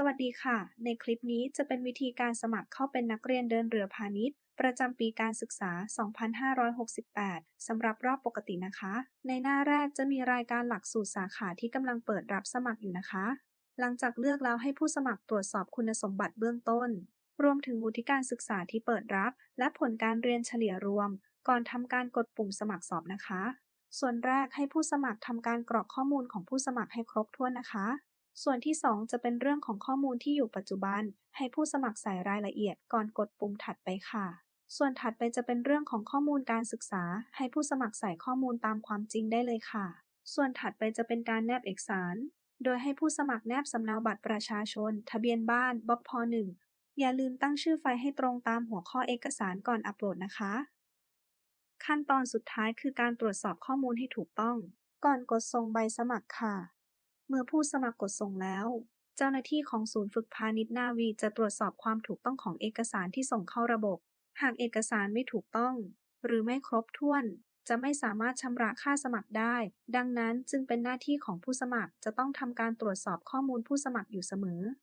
สวัสดีค่ะ ในคลิปนี้จะเป็นวิธีการสมัครเข้าเป็นนักเรียนเดินเรือพาณิชย์ ประจำปีการศึกษา 2568 สำหรับรอบปกตินะคะ ในหน้าแรกจะมีรายการหลักสูตรสาขาที่กำลังเปิดรับสมัครอยู่นะคะ หลังจากเลือกแล้วให้ผู้สมัครตรวจสอบคุณสมบัติเบื้องต้น รวมถึงวุฒิการศึกษาที่เปิดรับ และผลการเรียนเฉลี่ยรวม ก่อนทำการกดปุ่มสมัครสอบนะคะ ส่วนแรกให้ผู้สมัครทำการกรอกข้อมูลของผู้สมัครให้ครบถ้วนนะคะ ส่วนที่ 2 จะเป็นเรื่องของข้อมูลที่อยู่ปัจจุบัน ให้ผู้สมัครใส่รายละเอียดก่อนกดปุ่มถัดไปค่ะ ส่วนถัดไปจะเป็นเรื่องของข้อมูลการศึกษา ให้ผู้สมัครใส่ข้อมูลตามความจริงได้เลยค่ะ ส่วนถัดไปจะเป็นการแนบเอกสาร โดยให้ผู้สมัครแนบสำเนาบัตรประชาชน ทะเบียนบ้านบล็อกพ1อย่าลืมตั้งชื่อไฟล์ให้ตรงตามหัวข้อเอกสารก่อนอัปโหลดนะคะ ขั้นตอนสุดท้ายคือการตรวจสอบข้อมูลให้ถูกต้อง ก่อนกดส่งใบสมัครค่ะ เมื่อผู้สมัครกดส่งแล้ว เจ้าหน้าที่ของศูนย์ฝึกพาณิชย์นาวีจะตรวจสอบความถูกต้องของเอกสารที่ส่งเข้าระบบ หากเอกสารไม่ถูกต้อง หรือไม่ครบถ้วน จะไม่สามารถชำระค่าสมัครได้ ดังนั้นจึงเป็นหน้าที่ของผู้สมัครจะต้องทำการตรวจสอบข้อมูลผู้สมัครอยู่เสมอ